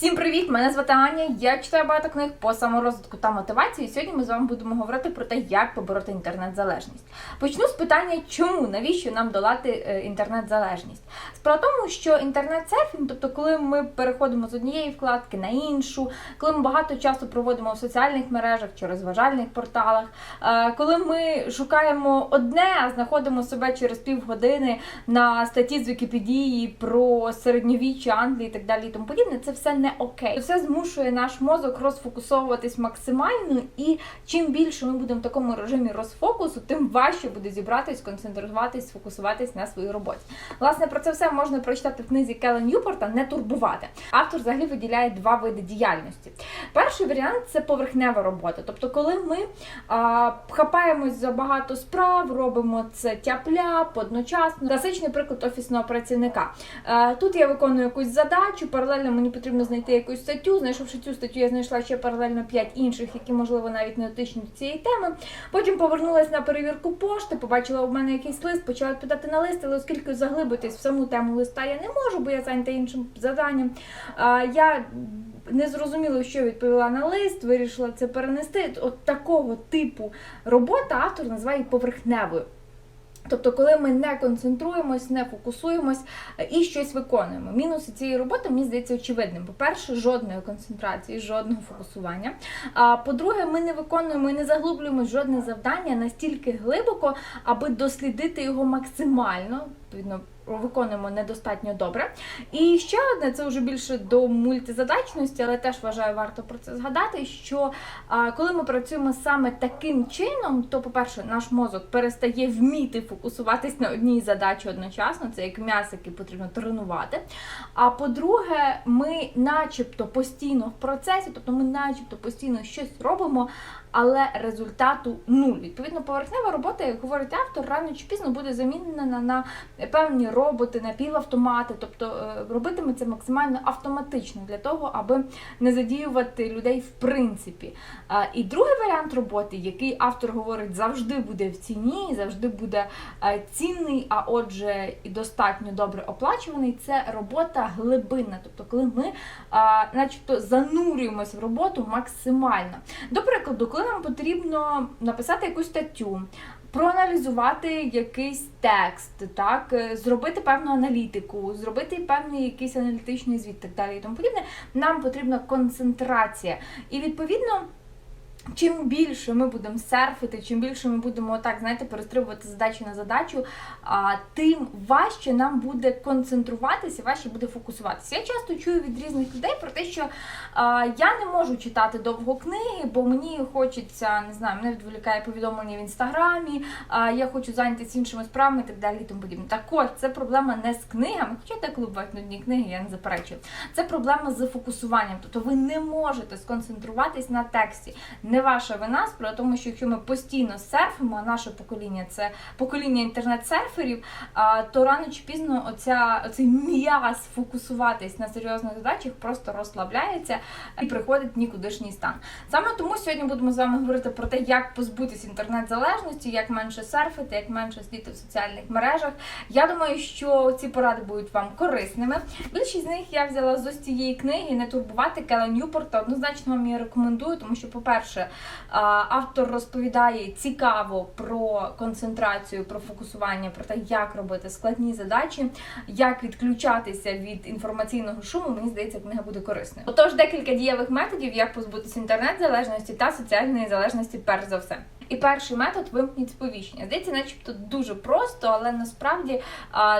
Всім привіт! Мене звати Аня. Я читаю багато книг по саморозвитку та мотивації. Сьогодні ми з вами будемо говорити про те, як побороти інтернет-залежність. Почну з питання, чому навіщо нам долати е, інтернет-залежність? Справа в тому, що інтернет-серфінг, тобто, коли ми переходимо з однієї вкладки на іншу, коли ми багато часу проводимо в соціальних мережах чи розважальних порталах, е, коли ми шукаємо одне, а знаходимо себе через півгодини на статті з Вікіпедії про середньовіччя Англії і так далі і тому подібне, це все не окей. Це все змушує наш мозок розфокусовуватись максимально, і чим більше ми будемо в такому режимі розфокусу, тим важче буде зібратись, концентруватись, сфокусуватись на своїй роботі. Власне, про це все можна прочитати в книзі Келен Ньюпорта не турбувати. Автор взагалі виділяє два види діяльності. Перший варіант це поверхнева робота. Тобто, коли ми а, хапаємось за багато справ, робимо це тяп-ляп одночасно. Класичний приклад офісного працівника. Е, Тут я виконую якусь задачу, паралельно мені потрібно знайти якусь статтю. Знайшовши цю статтю, я знайшла ще паралельно 5 інших, які, можливо, навіть не дотичні до цієї теми. Потім повернулася на перевірку пошти, побачила у мене якийсь лист, почала відповідати на лист, але оскільки заглибитись в саму тему листа я не можу, бо я зайнята іншим заданням. Я не зрозуміло, що відповіла на лист, вирішила це перенести. От такого типу робота автор називає поверхневою. Тобто, коли ми не концентруємось, не фокусуємось е, і щось виконуємо. Мінуси цієї роботи мені здається очевидним. По-перше, жодної концентрації, жодного фокусування. А по-друге, ми не виконуємо і не заглублюємо жодне завдання настільки глибоко, аби дослідити його максимально. Відповідно, виконуємо недостатньо добре. І ще одне, це вже більше до мультизадачності, але теж вважаю, варто про це згадати. Що коли ми працюємо саме таким чином, то, по-перше, наш мозок перестає вміти фокусуватись на одній задачі одночасно, це як м'ясо, яке потрібно тренувати. А по-друге, ми начебто постійно в процесі, тобто ми начебто постійно щось робимо, але результату нуль. Відповідно, поверхнева робота, як говорить автор, рано чи пізно буде замінена на певні роботи, напівавтомати, тобто е, робитиме це максимально автоматично для того, аби не задіювати людей в принципі. І другий варіант роботи, який автор говорить, завжди буде в ціні, завжди буде е, цінний, а отже, і достатньо добре оплачуваний, це робота глибинна. Тобто, коли ми, начебто, занурюємося в роботу максимально. До прикладу, коли нам потрібно написати якусь статтю. Проаналізувати якийсь текст, так, е, зробити певну аналітику, зробити певний якийсь аналітичний звіт, так далі і тому подібне, нам потрібна концентрація. І відповідно. Чим більше ми будемо серфити, чим більше ми будемо так, знаєте, перестрибувати з задачі на задачу, а, тим важче нам буде концентруватися, важче буде фокусуватися. Я часто чую від різних людей про те, що а, я не можу читати довго книги, бо мені хочеться, не знаю, мене відволікає повідомлення в інстаграмі, а, я хочу зайнятися іншими справами і так далі і тому подібне. Так от, це проблема не з книгами, хоча деколи бувають нудні книги, я не заперечую. Це проблема з фокусуванням. Тобто ви не можете сконцентруватись на тексті. Не ваша вина, справа тому, що якщо ми постійно серфимо, а наше покоління це покоління інтернет-серферів, то рано чи пізно оця, оцей м'яз фокусуватись на серйозних задачах просто розслабляється і приходить нікудишній стан. Саме тому сьогодні будемо з вами говорити про те, як позбутися інтернет-залежності, як менше серфити, як менше сидіти в соціальних мережах. Я думаю, що ці поради будуть вам корисними. Більшість з них я взяла з ось цієї книги не турбувати Кела Ньюпорта. Однозначно вам її рекомендую, тому що, по-перше, а, Автор розповідає цікаво про концентрацію, про фокусування, про те, як робити складні задачі, як відключатися від інформаційного шуму. Мені здається, книга буде корисною. Отож, декілька дієвих методів, як позбутися інтернет-залежності та соціальної залежності, перш за все. І перший метод вимкніть сповіщення. Здається, начебто дуже просто, але насправді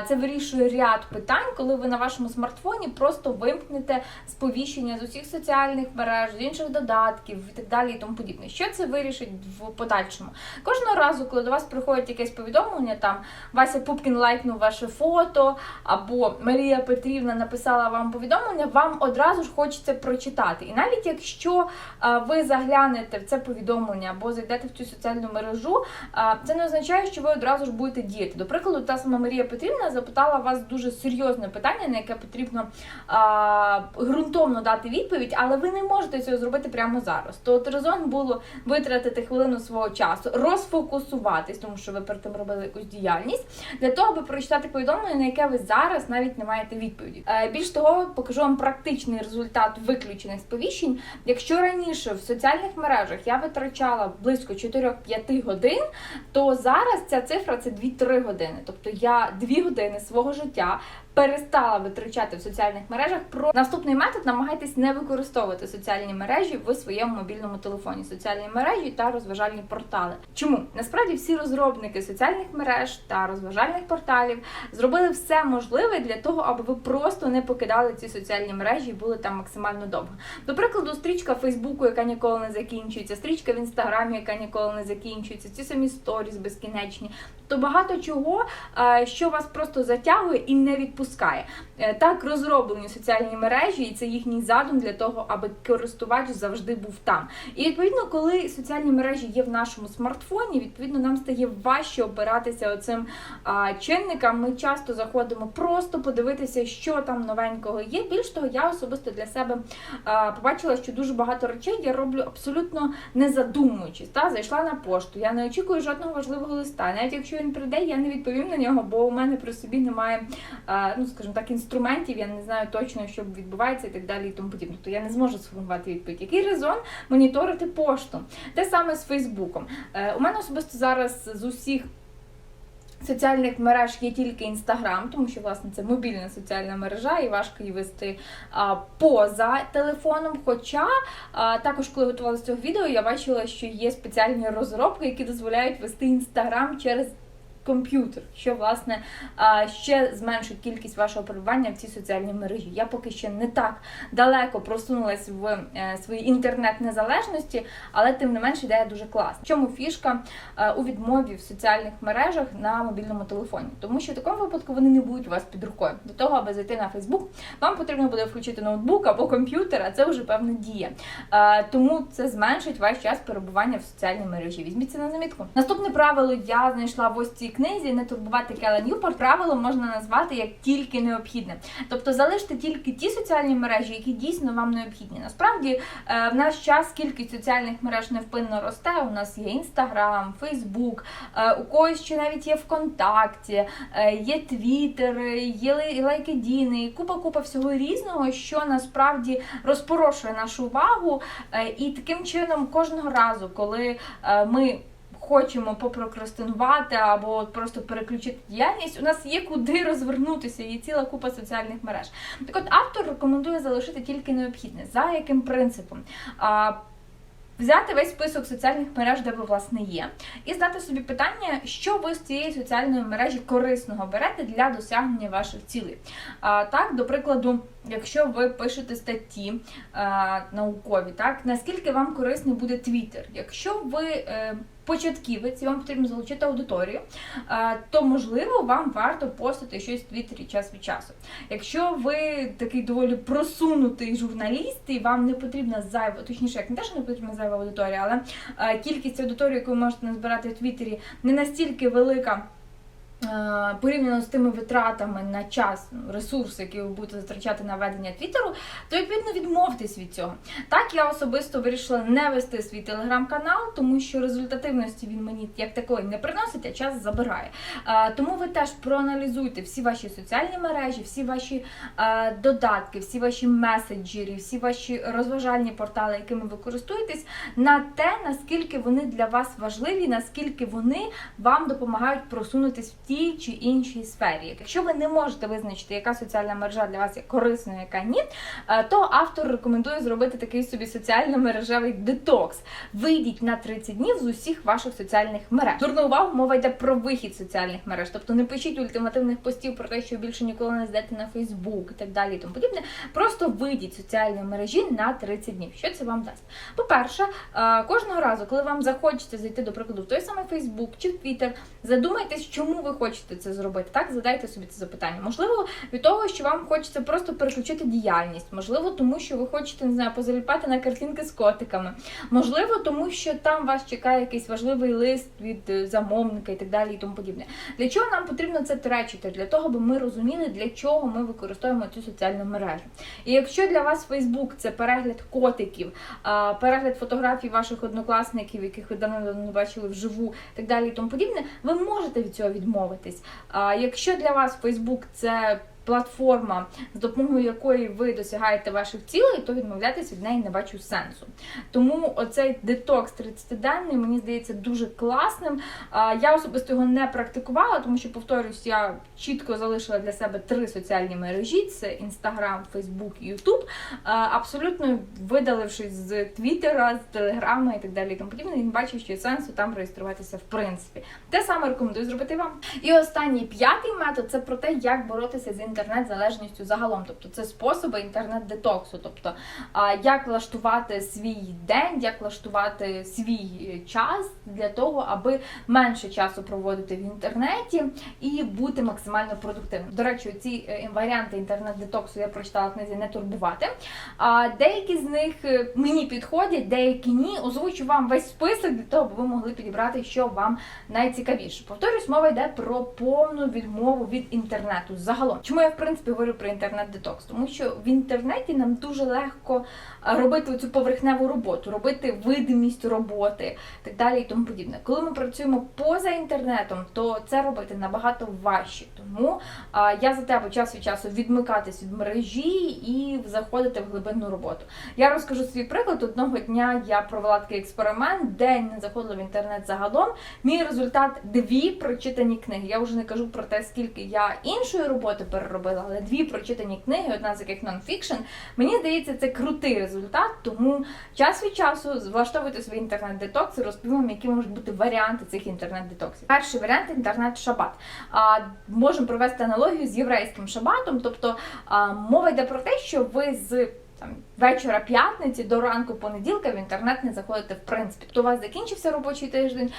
це вирішує ряд питань, коли ви на вашому смартфоні просто вимкнете сповіщення з усіх соціальних мереж, з інших додатків і так далі, і тому подібне. Що це вирішить в подальшому? Кожного разу, коли до вас приходить якесь повідомлення, там Вася Пупкін лайкнув ваше фото, або Марія Петрівна написала вам повідомлення, вам одразу ж хочеться прочитати. І навіть якщо ви заглянете в це повідомлення або зайдете в цю соціальну мережу, це не означає, що ви одразу ж будете діяти. До прикладу, та сама Марія Петрівна запитала вас дуже серйозне питання, на яке потрібно а, ґрунтовно дати відповідь, але ви не можете цього зробити прямо зараз. То резон було витратити хвилину свого часу, розфокусуватись, тому що ви перед тим робили якусь діяльність, для того, аби прочитати повідомлення, на яке ви зараз навіть не маєте відповіді. Е, більш того, покажу вам практичний результат виключених сповіщень. Якщо раніше в соціальних мережах я витрачала близько 4-5 годин, то зараз ця цифра це 2-3 години. Тобто я 2 години свого життя перестала витрачати в соціальних мережах. Про наступний метод намагайтесь не використовувати соціальні мережі в своєму мобільному телефоні, соціальні мережі та розважальні портали. Чому насправді всі розробники соціальних мереж та розважальних порталів зробили все можливе для того, аби ви просто не покидали ці соціальні мережі і були там максимально довго. До прикладу, стрічка Фейсбуку, яка ніколи не закінчується, стрічка в інстаграмі, яка ніколи не закінчується, ці самі сторіс безкінечні. То багато чого, е, що вас просто затягує і не відпускає. Е, Так розроблені соціальні мережі, і це їхній задум для того, аби користувач завжди був там. І відповідно, коли соціальні мережі є в нашому смартфоні, відповідно нам стає важче опиратися оцим а, чинникам. Ми часто заходимо просто подивитися, що там новенького є. Більш того, я особисто для себе а, побачила, що дуже багато речей я роблю абсолютно не задумуючись. Та зайшла на пошту. Я не очікую жодного важливого листа. Навіть якщо він прийде, я не відповім на нього, бо у мене при собі немає, а, ну скажімо так, інструментів. Я не знаю точно, що відбувається і так далі, і тому подібне. То я не зможу сформувати відповідь. Який резон моніторити пошту? Те саме з Фейсбуком. Е, у мене особисто зараз з усіх. Соціальних мереж є тільки інстаграм, тому що власне це мобільна соціальна мережа, і важко її вести а, поза телефоном. Хоча а, також, коли готувалася цього відео, я бачила, що є спеціальні розробки, які дозволяють вести інстаграм через комп'ютер, що власне ще зменшить кількість вашого перебування в цій соціальній мережі. Я поки ще не так далеко просунулась в е, своїй інтернет-незалежності, але тим не менш ідея дуже класна. В чому фішка е, у відмові в соціальних мережах на мобільному телефоні? Тому що в такому випадку вони не будуть у вас під рукою. До того, аби зайти на Фейсбук, вам потрібно буде включити ноутбук або комп'ютер, а це вже певна дія. Е, Тому це зменшить ваш час перебування в соціальній мережі. Візьміть це на замітку. Наступне правило я знайшла в ось цій книзі не турбувати Кела Ньюпорт. Правило можна назвати як тільки необхідне. Тобто залиште тільки ті соціальні мережі, які дійсно вам необхідні. Насправді е, в наш час кількість соціальних мереж невпинно росте. У нас є Інстаграм, Фейсбук, у когось ще навіть є ВКонтакті, е, є Твіттер, є лайкедіни, і купа купа всього різного, що насправді розпорошує нашу увагу. Е, І таким чином кожного разу, коли ми хочемо попрокрастинувати або просто переключити діяльність, у нас є куди розвернутися, є ціла купа соціальних мереж. Так от автор рекомендує залишити тільки необхідне. За яким принципом? Взяти весь список соціальних мереж, де ви власне є, і задати собі питання, що ви з цієї соціальної мережі корисного берете для досягнення ваших цілей. А, так, до прикладу, якщо ви пишете статті а, наукові, так наскільки вам корисний буде Твіттер? Якщо ви е, початківець і вам потрібно залучити аудиторію, а, то можливо вам варто постити щось в Твіттері час від часу. Якщо ви такий доволі просунутий журналіст, і вам не потрібна зайва, точніше, як не те, що не потрібна зайва аудиторія, але е, кількість аудиторії, яку ви можете назбирати в Твіттері, не настільки велика. Е, Порівняно з тими витратами на час, ресурси, які ви будете затрачати на ведення твіттеру, то відповідно відмовтесь від цього. Так я особисто вирішила не вести свій телеграм-канал, тому що результативності він мені як такої не приносить, а час забирає. Е, Тому ви теж проаналізуйте всі ваші соціальні мережі, всі ваші е, додатки, всі ваші меседжері, всі ваші розважальні портали, якими ви користуєтесь, на те, наскільки вони для вас важливі, наскільки вони вам допомагають просунутись в тій чи іншій сфері. Якщо ви не можете визначити, яка соціальна мережа для вас є корисною, яка ні, е, то автор рекомендує зробити такий собі соціально-мережевий детокс. Вийдіть на 30 днів з усіх ваших соціальних мереж. Зверну увагу, мова йде про вихід соціальних мереж. Тобто не пишіть ультимативних постів про те, що більше ніколи не здете на Фейсбук і так далі і тому подібне. Просто вийдіть з соціальної мережі на 30 днів. Що це вам дасть? По-перше, е, кожного разу, коли вам захочеться зайти, до прикладу, в той самий Фейсбук чи в Твіттер, задумайтесь, чому ви хочете це зробити? Так, задайте собі це запитання. Можливо, від того, що вам хочеться просто переключити діяльність, можливо, тому що ви хочете не знаю, позаліпати на картинки з котиками. Можливо, тому що там вас чекає якийсь важливий лист від е, замовника і так далі, і тому подібне. Для чого нам потрібно це тречити? Для того, аби ми розуміли, для чого ми використовуємо цю соціальну мережу. І якщо для вас Facebook це перегляд котиків, перегляд фотографій ваших однокласників, яких ви давно не бачили вживу, і так далі, і тому подібне, ви можете від цього відмовитись. А якщо для вас Фейсбук це платформа, з допомогою якої ви досягаєте ваших цілей, то відмовлятися від неї не бачу сенсу. Тому оцей детокс 30-денний мені здається дуже класним. Я особисто його не практикувала, тому що, повторюсь, я чітко залишила для себе три соціальні мережі: це Instagram, Facebook і YouTube. Абсолютно видалившись з Твіттера, з Телеграма і так далі, і тому подібне, він бачив, що є сенсу там реєструватися в принципі. Те саме рекомендую зробити вам. І останній п'ятий метод це про те, як боротися з інтернет-залежністю загалом. Тобто це способи інтернет-детоксу, тобто як влаштувати свій день, як влаштувати свій час для того, аби менше часу проводити в інтернеті і бути максимально продуктивним. До речі, ці е, варіанти інтернет-детоксу я прочитала в книзі не турбувати. Деякі з них е, мені підходять, деякі ні. Озвучу вам весь список для того, аби ви могли підібрати, що вам найцікавіше. Повторюсь, мова йде про повну відмову від інтернету загалом. Чому я в принципі говорю про інтернет-детокс? Тому що в інтернеті нам дуже легко робити цю поверхневу роботу, робити видимість роботи, так далі і тому подібне. Коли ми працюємо поза інтернетом, то це робити набагато важче. Тому а, я за тебе час від часу відмикатись від мережі і заходити в глибинну роботу. Я розкажу свій приклад. Одного дня я провела такий експеримент, день не заходила в інтернет загалом. Мій результат дві прочитані книги. Я вже не кажу про те, скільки я іншої роботи переробила, але дві прочитані книги, одна з яких нонфікшн. Мені здається, це крутий результат. Тому час від часу влаштовуйте свій інтернет-детокс і розповім які можуть бути варіанти цих інтернет-детоксів. Перший варіант інтернет-шабат. Можемо провести аналогію з єврейським шабатом, тобто а, мова йде про те, що ви з там вечора п'ятниці до ранку понеділка в інтернет не заходите в принципі. То у вас закінчився робочий тиждень,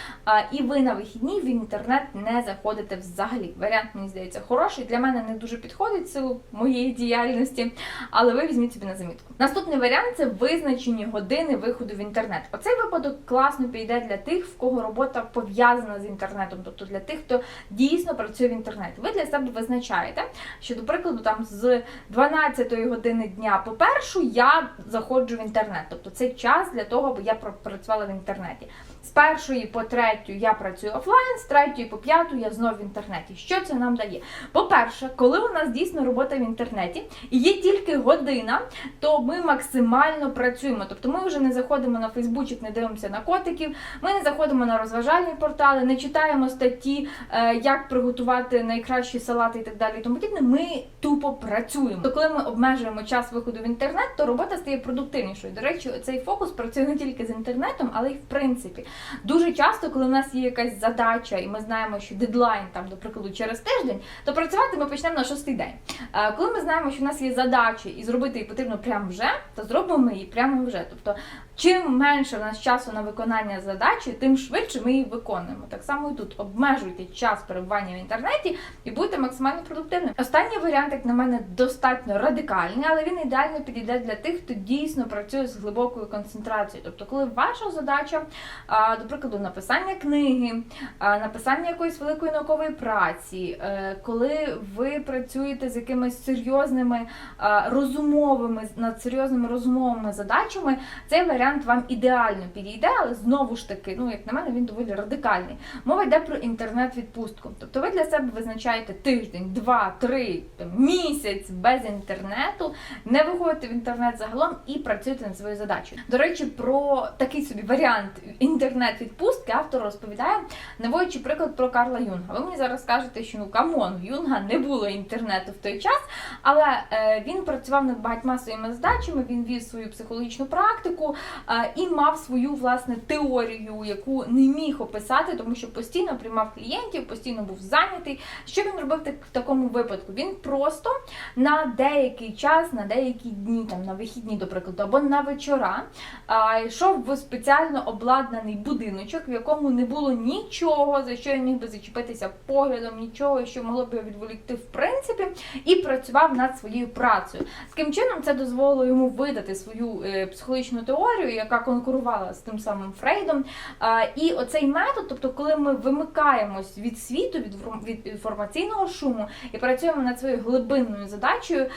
і ви на вихідні в інтернет не заходите взагалі. Варіант мені здається хороший. Для мене не дуже підходить силу моєї діяльності, але ви візьміть собі на замітку. Наступний варіант це визначені години виходу в інтернет. Оцей випадок класно підійде для тих, в кого робота пов'язана з інтернетом, тобто для тих, хто дійсно працює в інтернеті. Ви для себе визначаєте, що, до прикладу, там з 12 години дня по першу я заходжу в інтернет. Тобто це час для того, аби я працювала в інтернеті. З першої по третю я працюю офлайн, з третьої по п'яту я знову в інтернеті. Що це нам дає? По-перше, коли у нас дійсно робота в інтернеті і є тільки година, то ми максимально працюємо. Тобто ми вже не заходимо на Фейсбучик, не дивимося на котиків, ми не заходимо на розважальні портали, не читаємо статті, е, як приготувати найкращі салати і так далі. і Тому подібне. Ми тупо працюємо. То коли ми обмежуємо час виходу в інтернет, то робота стає продуктивнішою. До речі, цей фокус працює не тільки з інтернетом, але й в принципі. Дуже часто, коли в нас є якась задача, і ми знаємо, що дедлайн там, до прикладу, через тиждень, то працювати ми почнемо на шостий день. А Коли ми знаємо, що в нас є задачі і зробити її потрібно прямо вже, то зробимо ми її прямо вже. Тобто, чим менше в нас часу на виконання задачі, тим швидше ми її виконуємо. Так само і тут обмежуйте час перебування в інтернеті і будьте максимально продуктивним. Останній варіант, як на мене, достатньо радикальний, але він ідеально підійде для тих, хто дійсно працює з глибокою концентрацією. Тобто, коли ваша задача, до прикладу, написання книги, написання якоїсь великої наукової праці, е, коли ви працюєте з якимись серйозними розумовими над серйозними розумовими задачами, цей варіант вам ідеально підійде, але знову ж таки, ну як на мене, він доволі радикальний. Мова йде про інтернет-відпустку. Тобто ви для себе визначаєте тиждень, два, три, місяць без інтернету, не виходите в інтернет загалом і працюєте над своєю задачею. До речі, про такий собі варіант інтернет-відпустки автор розповідає, наводячи приклад про Карла Юнга. Ви мені зараз скажете, що ну камон, в Юнга не було інтернету в той час, але е, він працював над багатьма своїми задачами, він вів свою психологічну практику, і мав свою власне теорію, яку не міг описати, тому що постійно приймав клієнтів, постійно був зайнятий. Що він робив в такому випадку? Він просто на деякий час, на деякі дні, там на вихідні, до прикладу, або на вечора, йшов в спеціально обладнаний будиночок, в якому не було нічого, за що він міг би зачепитися поглядом, нічого, що могло б його відволікти в принципі, і працював над своєю працею. Таким чином, це дозволило йому видати свою е, психологічну теорію, яка конкурувала з тим самим Фрейдом. І оцей метод, тобто, коли ми вимикаємось від світу, від, від інформаційного шуму і працюємо над своєю глибинною задачею,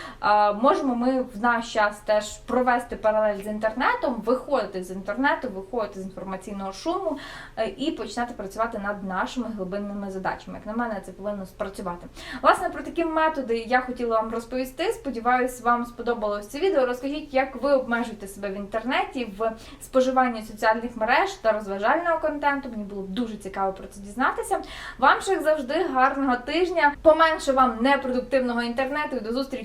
можемо ми в наш час теж провести паралель з інтернетом, виходити з інтернету, виходити з інформаційного шуму е, і починати працювати над нашими глибинними задачами. Як на мене, це повинно спрацювати. Власне, про такі методи я хотіла вам розповісти. Сподіваюсь, вам сподобалось це відео. Розкажіть, як ви обмежуєте себе в інтернеті в споживанні соціальних мереж та розважального контенту. Мені було дуже цікаво про це дізнатися. Вам як завжди гарного тижня. Поменше вам непродуктивного інтернету і до зустрічі.